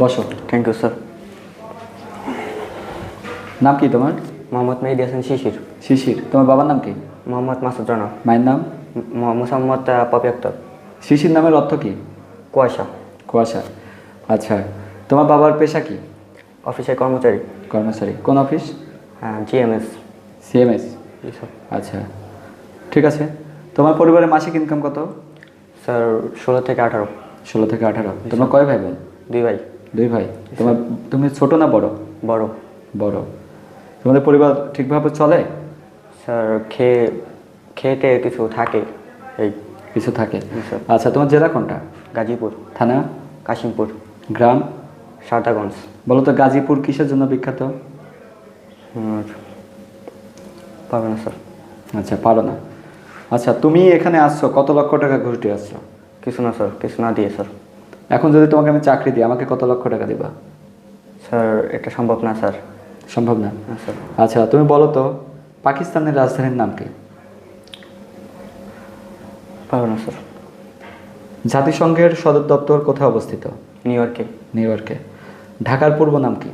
বসো thank you sir নাম কি তোমার? মোহাম্মদ মেহেদি হাসান শিশির। শিশির তোমার বাবার নাম কি? মোহাম্মদ মাসুদ রানা। মায়ের নাম? মোসাম্মদ পপি আক্তার। শিশির নামের অর্থ কি? কুয়াশা। কুয়াশা। আচ্ছা তোমার বাবার পেশা কি? অফিসের কর্মচারী। কর্মচারী। কোন অফিস? হ্যাঁ জিএমএস। সিএমএস। আচ্ছা ঠিক আছে। তোমার পরিবারের মাসিক ইনকাম কত? স্যার ষোলো থেকে আঠারো। ষোলো থেকে আঠারো। তোমার কয় ভাই বোন? দুই ভাই। দুই ভাই তোমার তুমি ছোট না বড়? বড়। বড়। তোমাদের পরিবার ঠিকভাবে চলে? স্যার খেয়ে খেতে কিছু থাকে এই কিছু থাকে। আচ্ছা তোমার জেলা কোনটা? গাজীপুর। থানা? কাশিমপুর। গ্রাম? সারদাগঞ্জ বলো তো গাজীপুর কিসের জন্য বিখ্যাত? পারবে না স্যার। আচ্ছা পারো না। আচ্ছা তুমি এখানে আসছো কত লক্ষ টাকা ঘুষ দিয়ে আসছো? কিছু না স্যার কিছু না দিয়ে স্যার। এখন যদি তোমাকে আমি চাকরি দিই আমাকে কত লক্ষ টাকা দিবা? স্যার এটা সম্ভব না স্যার। সম্ভব না? আচ্ছা তুমি বলো তো পাকিস্তানের রাজধানীর নাম কি? না স্যার। জাতিসংঘের সদর দপ্তর কোথায় অবস্থিত? নিউ ইয়র্কে। নিউ ইয়র্কে। ঢাকার পূর্ব নাম কি?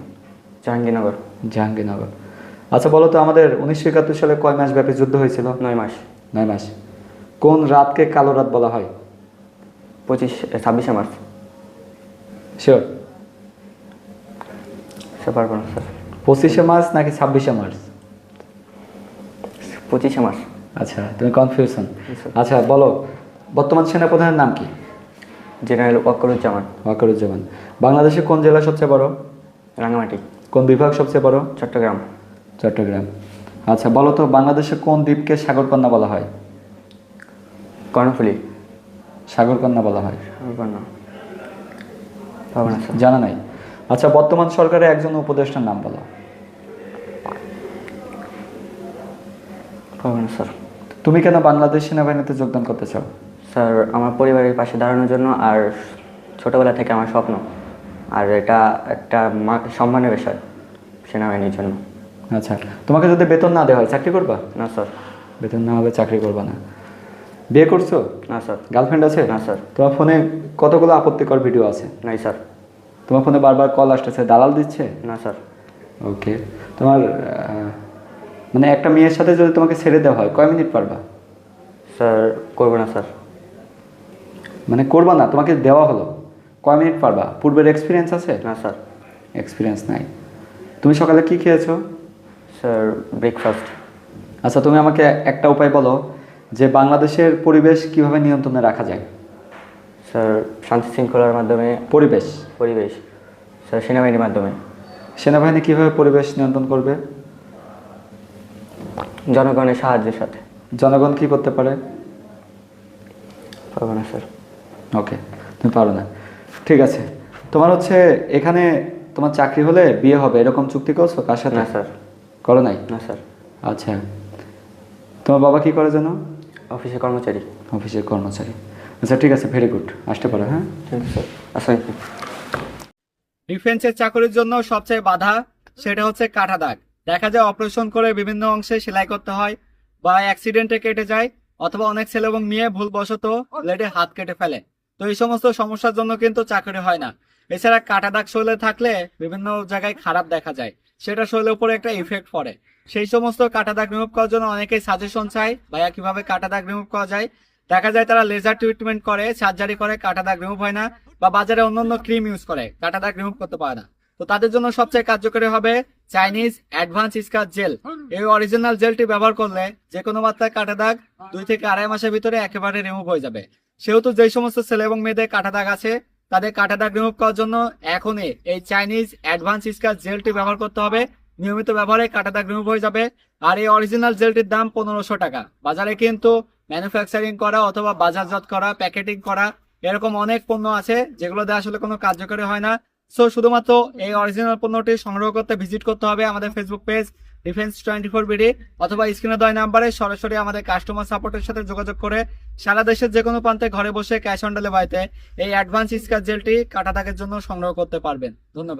জাহাঙ্গীরনগর। জাহাঙ্গীরনগর। আচ্ছা বলো তো আমাদের উনিশশো একাত্তর সালে কয় মাস ব্যাপী যুদ্ধ হয়েছিল? নয় মাস। নয় মাস। কোন রাতকে কালো রাত বলা হয়? পঁচিশ ছাব্বিশে মার্চ। শিওর পারব না স্যার পঁচিশে মার্চ নাকি ছাব্বিশে মার্চ? পঁচিশে মার্চ। আচ্ছা তুমি কনফিউশন আচ্ছা বলো বর্তমান সেনাপ্রধানের নাম কি? জেনারেল ওয়াকরুজ্জামান। ওয়াকারুজ্জামান। বাংলাদেশের কোন জেলা সবচেয়ে বড়? রাঙামাটি কোন বিভাগ সবচেয়ে বড়? চট্টগ্রাম। চট্টগ্রাম। আচ্ছা বলো তো বাংলাদেশে কোন দ্বীপকে সাগরকন্যা বলা হয়? কর্ণফুলি। সাগরকন্যা বলা হয়। পারব না না স্যার জানা নাই। আচ্ছা বর্তমান সরকারের একজন উপদেষ্টার নাম বলো। না স্যার। তুমি কেন বাংলাদেশ সেনাবাহিনীতে যোগদান করতে চাও? স্যার আমার পরিবারের পাশে দাঁড়ানোর জন্য আর ছোটবেলা থেকে আমার স্বপ্ন। আর এটা একটা সম্মানের বিষয় সেনাবাহিনীর জন্য। আচ্ছা তোমাকে যদি বেতন না দেওয়া হয় চাকরি করবা? না স্যার। বেতন না হবে চাকরি করবা না। বিয়ে করছ? না স্যার। গার্লফ্রেন্ড আছে? না স্যার। তোমার ফোনে কতগুলো আপত্তিকর ভিডিও আছে? নাই স্যার। তোমার ফোনে বারবার কল আসতেছে দালাল দিচ্ছে? না স্যার। ওকে তোমার মানে একটা মেয়ের সাথে যদি তোমাকে ছেড়ে দেওয়া হয় কয় মিনিট পারবা? স্যার করব না স্যার। মানে করবা না তোমাকে দেওয়া হলো। কয় মিনিট পারবা? পূর্বের এক্সপিরিয়েন্স আছে? না স্যার। এক্সপিরিয়েন্স নাই। তুমি সকালে কি খেয়েছো? স্যার ব্রেকফাস্ট আচ্ছা তুমি আমাকে একটা উপায় বলো। যে বাংলাদেশের পরিবেশ কীভাবে নিয়ন্ত্রণে রাখা যায়? স্যার শান্তি শৃঙ্খলার মাধ্যমে। পরিবেশ। পরিবেশ। স্যার সেনাবাহিনীর মাধ্যমে। সেনাবাহিনী কীভাবে পরিবেশ নিয়ন্ত্রণ করবে? জনগণের সাহায্যের সাথে। জনগণ কি করতে পারে? পারব না স্যার। ওকে তুমি পারো না। ঠিক আছে। তোমার হচ্ছে এখানে তোমার চাকরি হলে বিয়ে হবে এরকম চুক্তি করছ কার সাথে? না স্যার। করো নাই? না স্যার। আচ্ছা। তোমার বাবা কি করে জানো অফিসে কর্মচারী। অফিসের কর্মচারী। আচ্ছা ঠিক আছে ভেরি গুড আসতে পারো হ্যাঁ? থ্যাংক ইউ স্যার ডিফেন্সের চাকরির জন্য সবচেয়ে বাধা সেটা হচ্ছে কাটা দাগ। দেখা যায় অপারেশন করে বিভিন্ন অংশে সেলাই করতে হয় বা অ্যাক্সিডেন্টে কেটে যায় অথবা অনেক ছেলে এবং মেয়ে ভুলবশত ব্লেডে হাত কেটে ফেলে। তো এই সমস্ত সমস্যার জন্য কিন্তু চাকরি হয় না। এছাড়া কাটা দাগ শরীরে থাকলে বিভিন্ন জায়গায় খারাপ দেখা যায়। সেটা শরীরের উপরে একটা ইফেক্ট পড়ে। সেই সমস্ত কাটা দাগ রিমুভ করার জন্য অনেকেই সাজেশন চায়, ভাইয়া, কীভাবে কাটা দাগ রিমুভ করা যায়? দেখা যায় তারা লেজার ট্রিটমেন্ট করে সার্জারি করে, কাটা দাগ রিমুভ হয় না, বা বাজারে অন্যান্য ক্রিম ইউজ করে, কাটা দাগ রিমুভ করতে পারে না। তো তাদের জন্য সবচেয়ে কার্যকরী হবে চাইনিজ অ্যাডভান্স স্কার জেল এই অরিজিনাল জেলটি ব্যবহার করলে যে কোনো মাত্রায় কাটা দাগ দুই থেকে আড়াই মাসের ভিতরে একেবারে রিমুভ হয়ে যাবে। সেহেতু যে সমস্ত ছেলে এবং মেয়েদের কাটা দাগ আছে তাদের কাটা রিমুভ করার জন্য এখনই এই চাইনিজ অ্যাডভান্স স্কার জেলটি ব্যবহার করতে হবে। নিয়মিত ব্যবহারে কাটা রিমুভ হয়ে যাবে। আর এই অরিজিনাল জেলটির দাম পনেরোশো টাকা। বাজারে কিন্তু ম্যানুফ্যাকচারিং করা অথবা বাজারজাত করা প্যাকেটিং করা এরকম অনেক পণ্য আছে যেগুলো দিয়ে আসলে কোনো কার্যকরী হয় না। সো শুধুমাত্র এই অরিজিনাল পণ্যটি সংগ্রহ করতে ভিজিট করতে হবে আমাদের Facebook page defence twenty four BD অথবা স্ক্রিনে দয় নাম্বারে সরাসরি আমাদের কাস্টমার সাপোর্টের সাথে যোগাযোগ করে সারা দেশের যে কোনো প্রান্তে ঘরে বসে ক্যাশ অন ডেলিভারিতে এই অ্যাডভান্স স্কার জেলটি কাটা দাগের জন্য সংগ্রহ করতে পারবেন। ধন্যবাদ।